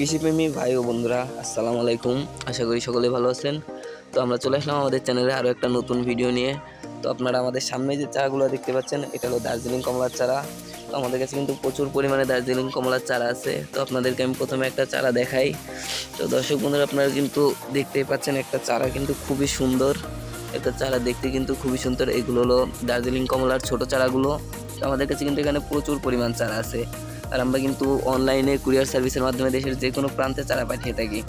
কৃষিপ্রেমী ভাই ও বন্ধুরা, আসসালামু আলাইকুম। আশা করি সকলে ভালো আছেন। তো আমরা চলে আসলাম আমাদের চ্যানেলে আরও একটা নতুন ভিডিও নিয়ে। তো আপনারা আমাদের সামনে যে চারাগুলো দেখতে পাচ্ছেন, এটা হলো দার্জিলিং কমলার চারা। তো আমাদের কাছে কিন্তু প্রচুর পরিমাণে দার্জিলিং কমলার চারা আছে। তো আপনাদেরকে আমি প্রথমে একটা চারা দেখাই। তো দর্শক বন্ধুরা, আপনারা কিন্তু দেখতেই পাচ্ছেন একটা চারা কিন্তু খুবই সুন্দর। একটা চারা দেখতে কিন্তু খুবই সুন্দর। এগুলো হলো দার্জিলিং কমলার ছোট চারাগুলো। আমাদের কাছে কিন্তু এখানে প্রচুর পরিমাণ চারা আছে। আর আমরা কিন্তু অনলাইনে কুরিয়ার সার্ভিসের মাধ্যমে দেশের যে কোনো প্রান্তে চারা পাঠিয়ে থাকি।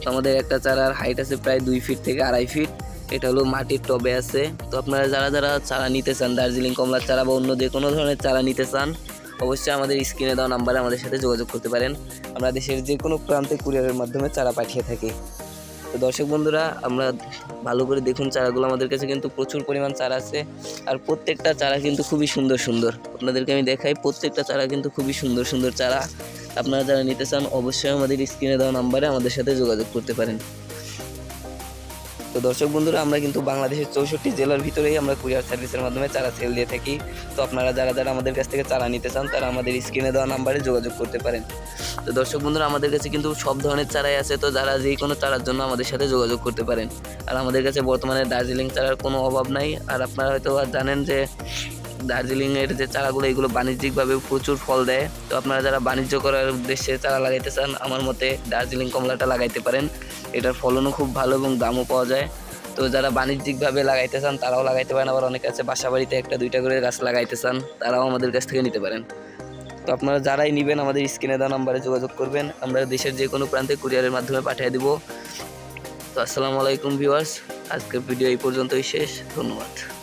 তো আমাদের একটা চারার হাইট আছে প্রায় দুই ফিট থেকে আড়াই ফিট এটা হলো মাটির টবে আছে। তো আপনারা যারা যারা চারা নিতে চান, দার্জিলিং কমলার চারা বা অন্য যে কোনো ধরনের চারা নিতে চান, অবশ্যই আমাদের স্ক্রিনে দেওয়া নাম্বারে আমাদের সাথে যোগাযোগ করতে পারেন। আমরা দেশের যে কোনো প্রান্তে কুরিয়ারের মাধ্যমে চারা পাঠিয়ে থাকি। তো দর্শক বন্ধুরা, আমরা ভালো করে দেখুন চারাগুলো। আমাদের কাছে কিন্তু প্রচুর পরিমাণ চারা আছে আর প্রত্যেকটা চারা কিন্তু খুবই সুন্দর সুন্দর। আপনাদেরকে আমি দেখাই, প্রত্যেকটা চারা কিন্তু খুবই সুন্দর সুন্দর চারা। আপনারা যারা নিতে চান, অবশ্যই আমাদের স্ক্রিনে দেওয়া নাম্বারে আমাদের সাথে যোগাযোগ করতে পারেন। তো দর্শক বন্ধুরা, আমরা কিন্তু বাংলাদেশের চৌষট্টি জেলার ভিতরেই আমরা কুরিয়ার সার্ভিসের মাধ্যমে চারা সেল দিয়ে থাকি। তো আপনারা যারা যারা আমাদের কাছ থেকে চারা নিতে চান, তারা আমাদের স্ক্রিনে দেওয়া নাম্বারে যোগাযোগ করতে পারেন। তো দর্শক বন্ধুরা, আমাদের কাছে কিন্তু সব ধরনের চারাই আছে, তো যারা যে কোনো চারার জন্য আমাদের সাথে যোগাযোগ করতে পারেন। আর আমাদের কাছে বর্তমানে দার্জিলিং চারার কোনো অভাব নাই। আর আপনারা হয়তো আর জানেন যে দার্জিলিংয়ের যে চারাগুলো, এগুলো বাণিজ্যিকভাবে প্রচুর ফল দেয়। তো আপনারা যারা বাণিজ্য করার উদ্দেশ্যে চারা লাগাইতে চান, আমার মতে দার্জিলিং কমলাটা লাগাইতে পারেন। এটার ফলনও খুব ভালো এবং দামও পাওয়া যায়। তো যারা বাণিজ্যিকভাবে লাগাইতে চান, তারাও লাগাইতে পারেন। আবার অনেকে আছে বাসা বাড়িতে একটা, দুইটা করে গাছ লাগাইতে চান, তারাও আমাদের কাছ থেকে নিতে পারেন। তো আপনারা যারাই নেবেন, আমাদের স্ক্রিনে দেওয়া নাম্বারে যোগাযোগ করবেন। আমরা দেশের যে কোনো প্রান্তে কুরিয়ারের মাধ্যমে পাঠিয়ে দিব। তো আসসালামু আলাইকুম, ভিউয়ার্স। আজকের ভিডিও এই পর্যন্তই শেষ। ধন্যবাদ।